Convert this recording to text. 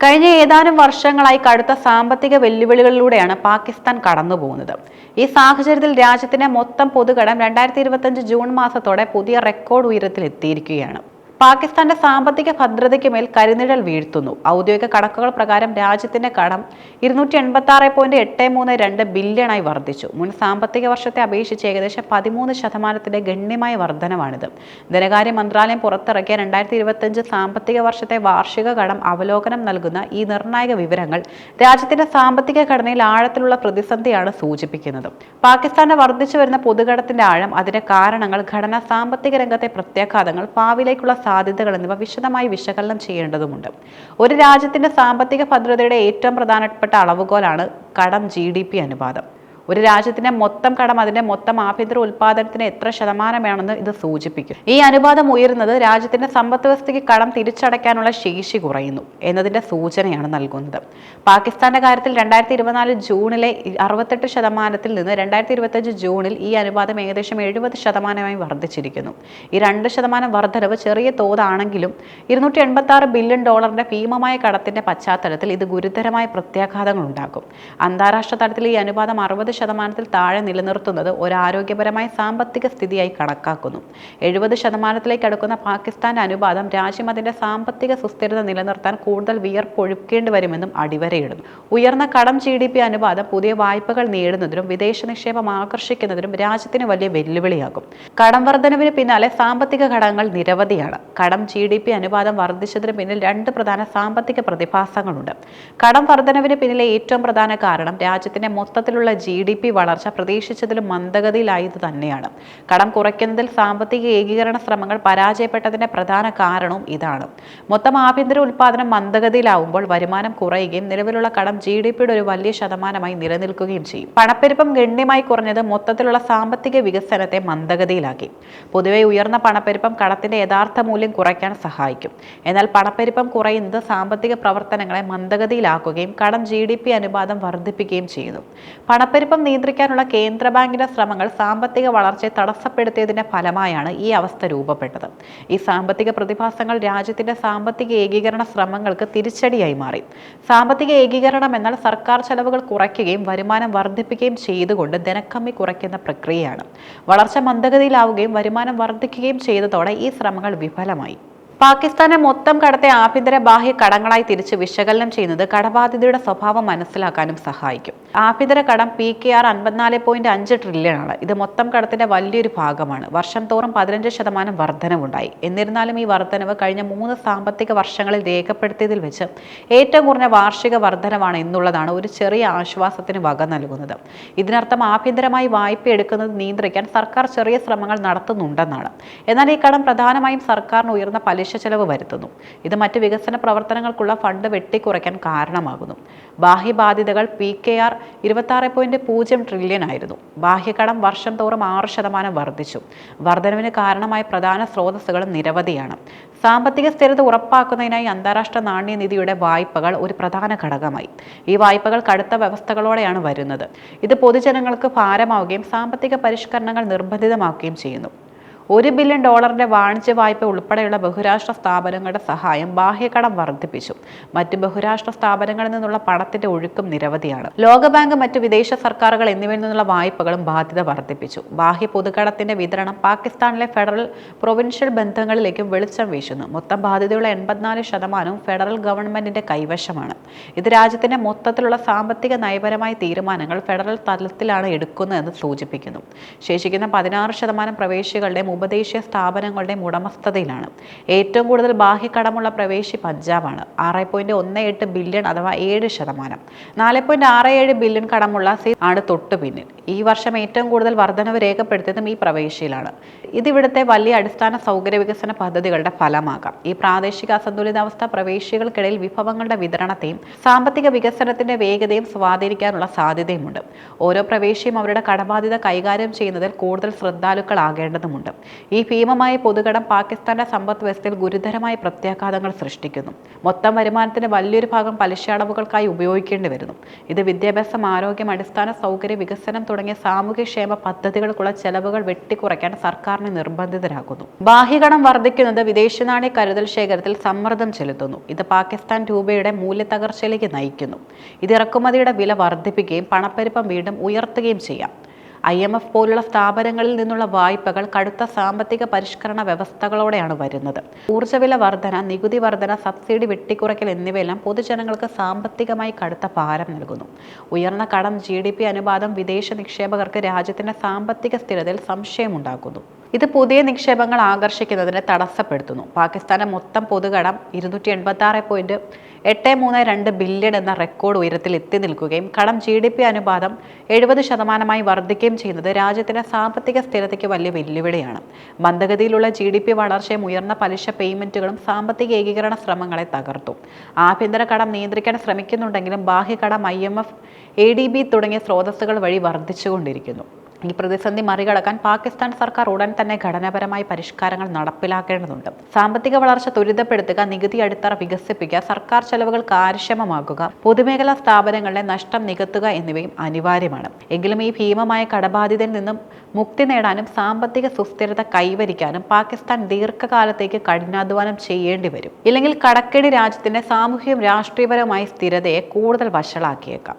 കഴിഞ്ഞ ഏതാനും വർഷങ്ങളായി കടുത്ത സാമ്പത്തിക വെല്ലുവിളികളിലൂടെയാണ് പാകിസ്ഥാൻ കടന്നുപോകുന്നത്. ഈ സാഹചര്യത്തിൽ രാജ്യത്തിന്റെ മൊത്തം പൊതുകടം രണ്ടായിരത്തി ഇരുപത്തഞ്ച് ജൂൺ മാസത്തോടെ പുതിയ റെക്കോർഡ് ഉയരത്തിൽ എത്തിയിരിക്കുകയാണ് പാകിസ്ഥാന്റെ സാമ്പത്തിക ഭദ്രതയ്ക്ക് മേൽ കരിനിഴൽ വീഴ്ത്തുന്നു. ഔദ്യോഗിക കണക്കുകൾ പ്രകാരം രാജ്യത്തിന്റെ കടം ഇരുന്നൂറ്റി എൺപത്തി ആറ് പോയിന്റ് എട്ട് മൂന്ന് രണ്ട് ബില്യണായി വർദ്ധിച്ചു. മുൻ സാമ്പത്തിക വർഷത്തെ അപേക്ഷിച്ച് ഏകദേശം പതിമൂന്ന് ശതമാനത്തിന്റെ ഗണ്യമായ വർധനമാണിത് ധനകാര്യ മന്ത്രാലയം പുറത്തിറക്കിയ രണ്ടായിരത്തി ഇരുപത്തിയഞ്ച് സാമ്പത്തിക വർഷത്തെ വാർഷിക കടം അവലോകനം നൽകുന്ന ഈ നിർണായക വിവരങ്ങൾ രാജ്യത്തിന്റെ സാമ്പത്തിക ഘടനയിൽ ആഴത്തിലുള്ള പ്രതിസന്ധിയാണ് സൂചിപ്പിക്കുന്നത്. പാകിസ്ഥാന്റെ വർദ്ധിച്ചു വരുന്ന പൊതുകടത്തിന്റെ ആഴം അതിന്റെ കാരണങ്ങൾ ഘടന സാമ്പത്തിക രംഗത്തെ പ്രത്യാഘാതങ്ങൾ ഭാവിയിലേക്കുള്ള സാധ്യതകൾ എന്നിവ വിശദമായി വിശകലനം ചെയ്യേണ്ടതുണ്ട് ഒരു രാജ്യത്തിന്റെ സാമ്പത്തിക ഭദ്രതയുടെ ഏറ്റവും പ്രധാനപ്പെട്ട അളവുകോലാണ് കടം ജി അനുപാതം. ഒരു രാജ്യത്തിന്റെ മൊത്തം കടം അതിന്റെ മൊത്തം ആഭ്യന്തര ഉൽപാദനത്തിന് എത്ര ശതമാനം ശതമാനമാണെന്ന് ഇത് സൂചിപ്പിക്കും. ഈ അനുപാതം ഉയരുന്നത് രാജ്യത്തിന്റെ സമ്പദ് വ്യവസ്ഥയ്ക്ക് കടം തിരിച്ചടയ്ക്കാനുള്ള ശേഷി കുറയുന്നു എന്നതിന്റെ സൂചനയാണ് നൽകുന്നത്. പാകിസ്ഥാന്റെ കാര്യത്തിൽ രണ്ടായിരത്തി ഇരുപത്തിനാല് ജൂണിലെ അറുപത്തെട്ട് ശതമാനത്തിൽ നിന്ന് രണ്ടായിരത്തി ഇരുപത്തഞ്ച് ജൂണിൽ ഈ അനുപാതം ഏകദേശം എഴുപത് ശതമാനമായി വർദ്ധിച്ചിരിക്കുന്നു. ഈ രണ്ട് ശതമാനം വർധനവ് ചെറിയ തോതാണെങ്കിലും ഇരുന്നൂറ്റി എൺപത്തി ആറ് ബില്യൺ ഡോളറിന്റെ ഭീമമായ കടത്തിന്റെ പശ്ചാത്തലത്തിൽ ഇത് ഗുരുതരമായ പ്രത്യാഘാതങ്ങൾ ഉണ്ടാക്കും. അന്താരാഷ്ട്ര തലത്തിൽ ഈ അനുപാതം അറുപത് ശതമാനത്തിൽ താഴെ നിലനിർത്തുന്നത് ഒരു ആരോഗ്യപരമായ സാമ്പത്തിക സ്ഥിതിയായി കണക്കാക്കുന്നു. എഴുപത് ശതമാനത്തിലേക്ക് അടുക്കുന്ന പാകിസ്ഥാന്റെ അനുപാതം രാജ്യം അതിന്റെ സാമ്പത്തിക സുസ്ഥിരത നിലനിർത്താൻ കൂടുതൽ വിയർപ്പൊഴുക്കേണ്ടി വരുമെന്നും അടിവരയിടുന്നു. ഉയർന്ന കടം ജി ഡി പി അനുപാതം പുതിയ വായ്പകൾ നേടുന്നതിനും വിദേശ നിക്ഷേപം ആകർഷിക്കുന്നതിനും രാജ്യത്തിന് വലിയ വെല്ലുവിളിയാകും. കടം വർധനവിന് പിന്നാലെ സാമ്പത്തിക ഘടകങ്ങൾ നിരവധിയാണ്. കടം ജി ഡി പി അനുപാതം വർദ്ധിച്ചതിന് പിന്നിൽ രണ്ട് പ്രധാന സാമ്പത്തിക പ്രതിഭാസങ്ങളുണ്ട്. കടം വർധനവിന് പിന്നിലെ ഏറ്റവും പ്രധാന കാരണം രാജ്യത്തിന്റെ മൊത്തത്തിലുള്ള ജി ഡി പി വളർച്ച പ്രതീക്ഷിച്ചതിലും മന്ദഗതിയിലായത് തന്നെയാണ്. കടം കുറയ്ക്കുന്നതിൽ സാമ്പത്തിക ഏകീകരണ ശ്രമങ്ങൾ പരാജയപ്പെട്ടതിന്റെ പ്രധാന കാരണവും ഇതാണ്. മൊത്തം ആഭ്യന്തര ഉൽപ്പാദനം മന്ദഗതിയിലാവുമ്പോൾ വരുമാനം കുറയുകയും നിലവിലുള്ള കടം ജി ഡി പിയുടെ ഒരു വലിയ ശതമാനമായി നിലനിൽക്കുകയും ചെയ്യും. പണപ്പെരുപ്പം ഗണ്യമായി കുറഞ്ഞത് മൊത്തത്തിലുള്ള സാമ്പത്തിക വികസനത്തെ മന്ദഗതിയിലാക്കി. പൊതുവെ ഉയർന്ന പണപ്പെരുപ്പം കടത്തിന്റെ യഥാർത്ഥ മൂല്യം കുറയ്ക്കാൻ സഹായിക്കും. എന്നാൽ പണപ്പെരുപ്പം കുറയുന്നത് സാമ്പത്തിക പ്രവർത്തനങ്ങളെ മന്ദഗതിയിലാക്കുകയും കടം ജി ഡി പി അനുപാതം വർദ്ധിപ്പിക്കുകയും ചെയ്യുന്നു. പണപ്പെരുപ്പം നിയന്ത്രിക്കാനുള്ള കേന്ദ്ര ബാങ്കിന്റെ ശ്രമങ്ങൾ സാമ്പത്തിക വളർച്ചയെ തടസ്സപ്പെടുത്തിയതിന്റെ ഫലമായാണ് ഈ അവസ്ഥ രൂപപ്പെട്ടത്. ഈ സാമ്പത്തിക പ്രതിഭാസങ്ങൾ രാജ്യത്തിന്റെ സാമ്പത്തിക ഏകീകരണ ശ്രമങ്ങൾക്ക് തിരിച്ചടിയായി മാറി. സാമ്പത്തിക ഏകീകരണം എന്നാൽ സർക്കാർ ചെലവുകൾ കുറയ്ക്കുകയും വരുമാനം വർദ്ധിപ്പിക്കുകയും ചെയ്തുകൊണ്ട് ധനക്കമ്മി കുറയ്ക്കുന്ന പ്രക്രിയയാണ്. വളർച്ച മന്ദഗതിയിലാവുകയും വരുമാനം വർദ്ധിക്കുകയും ചെയ്തതോടെ ഈ ശ്രമങ്ങൾ വിഫലമായി. പാകിസ്ഥാനെ മൊത്തം കടത്തെ ആഭ്യന്തര ബാഹ്യ കടങ്ങളായി തിരിച്ച് വിശകലനം ചെയ്യുന്നത് കടബാധ്യതയുടെ സ്വഭാവം മനസ്സിലാക്കാനും സഹായിക്കും. ആഭ്യന്തര കടം പി കെ ആർ അൻപത്തിനാല് പോയിന്റ് അഞ്ച് ട്രില്യൺ ആണ് ഇത് മൊത്തം കടത്തിന്റെ വലിയൊരു ഭാഗമാണ്. വർഷം തോറും പതിനഞ്ച് ശതമാനം വർധനവുണ്ടായി. എന്നിരുന്നാലും ഈ വർധനവ് കഴിഞ്ഞ മൂന്ന് സാമ്പത്തിക വർഷങ്ങളിൽ രേഖപ്പെടുത്തിയതിൽ വെച്ച് ഏറ്റവും കുറഞ്ഞ വാർഷിക വർധനവാണ് എന്നുള്ളതാണ് ഒരു ചെറിയ ആശ്വാസത്തിന് വക നൽകുന്നത്. ഇതിനർത്ഥം ആഭ്യന്തരമായി വായ്പ എടുക്കുന്നത് നിയന്ത്രിക്കാൻ സർക്കാർ ചെറിയ ശ്രമങ്ങൾ നടത്തുന്നുണ്ടെന്നാണ്. എന്നാൽ ഈ കടം പ്രധാനമായും സർക്കാരിന് ഉയർന്ന പലിശ ചെലവ് വരുത്തുന്നു. ഇത് മറ്റ് വികസന പ്രവർത്തനങ്ങൾക്കുള്ള ഫണ്ട് വെട്ടിക്കുറയ്ക്കാൻ കാരണമാകുന്നു. ബാഹ്യബാധ്യതകൾ പി കെ ആർ ഇരുപത്തി ആറ് പോയിന്റ് പൂജ്യം ട്രില്യൺ ആയിരുന്നു. ബാഹ്യകടം വർഷം തോറും ആറ് ശതമാനം വർദ്ധിച്ചു. വർധനവിന് കാരണമായ പ്രധാന സ്രോതസ്സുകളും നിരവധിയാണ്. സാമ്പത്തിക സ്ഥിരത ഉറപ്പാക്കുന്നതിനായി അന്താരാഷ്ട്ര നാണ്യനിധിയുടെ വായ്പകൾ ഒരു പ്രധാന ഘടകമായി. ഈ വായ്പകൾ കടുത്ത വ്യവസ്ഥകളോടെയാണ് വരുന്നത്. ഇത് പൊതുജനങ്ങൾക്ക് ഭാരമാവുകയും സാമ്പത്തിക പരിഷ്കരണങ്ങൾ നിർബന്ധിതമാക്കുകയും ചെയ്യുന്നു. ഒരു ബില്യൺ ഡോളറിന്റെ വാണിജ്യ വായ്പ ഉൾപ്പെടെയുള്ള ബഹുരാഷ്ട്ര സ്ഥാപനങ്ങളുടെ സഹായം ബാഹ്യകടം വർദ്ധിപ്പിച്ചു. മറ്റ് ബഹുരാഷ്ട്ര സ്ഥാപനങ്ങളിൽ നിന്നുള്ള പണത്തിന്റെ ഒഴുക്കും നിരവധിയാണ്. ലോകബാങ്ക് മറ്റ് വിദേശ സർക്കാരുകൾ എന്നിവയിൽ നിന്നുള്ള വായ്പകളും ബാധ്യത വർദ്ധിപ്പിച്ചു. ബാഹ്യ പൊതുകടത്തിന്റെ വിതരണം പാകിസ്ഥാനിലെ ഫെഡറൽ പ്രൊവിൻഷ്യൽ ബന്ധങ്ങളിലേക്കും വെളിച്ചം വീശുന്നു. മൊത്തം ബാധ്യതയുള്ള എൺപത്തിനാല് ശതമാനവും ഫെഡറൽ ഗവൺമെന്റിന്റെ കൈവശമാണ്. ഇത് രാജ്യത്തിന്റെ മൊത്തത്തിലുള്ള സാമ്പത്തിക നയപരമായ തീരുമാനങ്ങൾ ഫെഡറൽ തലത്തിലാണ് എടുക്കുന്നതെന്ന് സൂചിപ്പിക്കുന്നു. ശേഷിക്കുന്ന പതിനാറ് ശതമാനം പ്രവേശികളുടെ ഉപദേശീയ സ്ഥാപനങ്ങളുടെ ഉടമസ്ഥതയിലാണ്. ഏറ്റവും കൂടുതൽ ബാഹ്യകടമുള്ള പ്രവേശി പഞ്ചാബാണ്. ആറ് പോയിന്റ് ഒന്ന് എട്ട് ബില്യൺ അഥവാ ഏഴ് ശതമാനം. നാല് പോയിന്റ് ആറ് ഏഴ് ബില്യൺ കടമുള്ള സി ആണ് തൊട്ടു പിന്നിൽ. ഈ വർഷം ഏറ്റവും കൂടുതൽ വർധനവ് രേഖപ്പെടുത്തിയതും ഈ പ്രവേശിയിലാണ്. ഇതിവിടുത്തെ വലിയ അടിസ്ഥാന സൗകര്യ വികസന പദ്ധതികളുടെ ഫലമാകാം. ഈ പ്രാദേശിക അസന്തുലിതാവസ്ഥ പ്രവേശികൾക്കിടയിൽ വിഭവങ്ങളുടെ വിതരണത്തെയും സാമ്പത്തിക വികസനത്തിന്റെ വേഗതയും സ്വാധീനിക്കാനുള്ള സാധ്യതയുമുണ്ട്. ഓരോ പ്രവേശിയും അവരുടെ കടബാധ്യത കൈകാര്യം ചെയ്യുന്നതിൽ കൂടുതൽ ശ്രദ്ധാലുക്കളാകേണ്ടതുമുണ്ട്. ഈ ഭീമമായ പൊതുകടം പാകിസ്ഥാന്റെ സമ്പദ് വ്യവസ്ഥയിൽ ഗുരുതരമായ പ്രത്യാഘാതങ്ങൾ സൃഷ്ടിക്കുന്നു. മൊത്തം വരുമാനത്തിന്റെ വലിയൊരു ഭാഗം പലിശ അടവുകൾക്കായി ഉപയോഗിക്കേണ്ടി വരുന്നു. ഇത് വിദ്യാഭ്യാസം ആരോഗ്യം അടിസ്ഥാന സൗകര്യ വികസനം തുടങ്ങിയ സാമൂഹ്യക്ഷേമ പദ്ധതികൾക്കുള്ള ചെലവുകൾ വെട്ടിക്കുറയ്ക്കാൻ സർക്കാരിനെ നിർബന്ധിതരാക്കുന്നു ബാഹ്യകടം വർദ്ധിക്കുന്നത് വിദേശ നാണ്യ കരുതൽ ശേഖരത്തിൽ സമ്മർദ്ദം ചെലുത്തുന്നു. ഇത് പാകിസ്ഥാൻ രൂപയുടെ മൂല്യത്തകർച്ചയിലേക്ക് നയിക്കുന്നു. ഇത് ഇറക്കുമതിയുടെ വില വർദ്ധിപ്പിക്കുകയും പണപ്പെരുപ്പം വീണ്ടും ഉയർത്തുകയും ചെയ്യാം. ഐ എം എഫ് പോലുള്ള സ്ഥാപനങ്ങളിൽ നിന്നുള്ള വായ്പകൾ കടുത്ത സാമ്പത്തിക പരിഷ്കരണ വ്യവസ്ഥകളോടെയാണ് വരുന്നത്. ഊർജവില വർധന നികുതി വർധന സബ്സിഡി വെട്ടിക്കുറയ്ക്കൽ എന്നിവയെല്ലാം പൊതുജനങ്ങൾക്ക് സാമ്പത്തികമായി കടുത്ത ഭാരം നൽകുന്നു. ഉയർന്ന കടം ജി ഡി പി അനുപാതം വിദേശ നിക്ഷേപകർക്ക് രാജ്യത്തിന്റെ സാമ്പത്തിക സ്ഥിരതയിൽ സംശയമുണ്ടാക്കുന്നു. ഇത് പുതിയ നിക്ഷേപങ്ങൾ ആകർഷിക്കുന്നതിനെ തടസ്സപ്പെടുത്തുന്നു. പാകിസ്ഥാന് മൊത്തം പൊതുകടം ഇരുന്നൂറ്റി എൺപത്തി ആറ് പോയിന്റ് എട്ട് മൂന്ന് രണ്ട് ബില്യൺ എന്ന റെക്കോർഡ് ഉയരത്തിൽ എത്തി നിൽക്കുകയും കടം ജി ഡി പി അനുപാതം എഴുപത് ശതമാനമായി വർദ്ധിക്കുകയും ചെയ്യുന്നത് രാജ്യത്തിന്റെ സാമ്പത്തിക സ്ഥിരതയ്ക്ക് വലിയ വെല്ലുവിളിയാണ്. മന്ദഗതിയിലുള്ള ജി ഡി പി വളർച്ചയും ഉയർന്ന പലിശ പേയ്മെന്റുകളും സാമ്പത്തിക ഏകീകരണ ശ്രമങ്ങളെ തകർത്തു. ആഭ്യന്തര കടം നിയന്ത്രിക്കാൻ ശ്രമിക്കുന്നുണ്ടെങ്കിലും ബാഹ്യകടം I M F A D B തുടങ്ങിയ സ്രോതസ്സുകൾ വഴി വർദ്ധിച്ചുകൊണ്ടിരിക്കുന്നു. ഈ പ്രതിസന്ധി മറികടക്കാൻ പാകിസ്ഥാൻ സർക്കാർ ഉടൻ തന്നെ ഘടനാപരമായ പരിഷ്കാരങ്ങൾ നടപ്പിലാക്കേണ്ടതുണ്ട്. സാമ്പത്തിക വളർച്ച ത്വരിതപ്പെടുത്തുക നികുതി അടിത്തറ വികസിപ്പിക്കുക സർക്കാർ ചെലവുകൾ കാര്യക്ഷമമാക്കുക പൊതുമേഖലാ സ്ഥാപനങ്ങളുടെ നഷ്ടം നികത്തുക എന്നിവയും അനിവാര്യമാണ്. എങ്കിലും ഈ ഭീമമായ കടബാധ്യതയിൽ നിന്നും മുക്തി നേടാനും സാമ്പത്തിക സുസ്ഥിരത കൈവരിക്കാനും പാകിസ്ഥാൻ ദീർഘകാലത്തേക്ക് കഠിനാധ്വാനം ചെയ്യേണ്ടി വരും. ഇല്ലെങ്കിൽ കടക്കെണി രാജ്യത്തിന്റെ സാമൂഹ്യവും രാഷ്ട്രീയപരവുമായ സ്ഥിരതയെ കൂടുതൽ വഷളാക്കിയേക്കാം.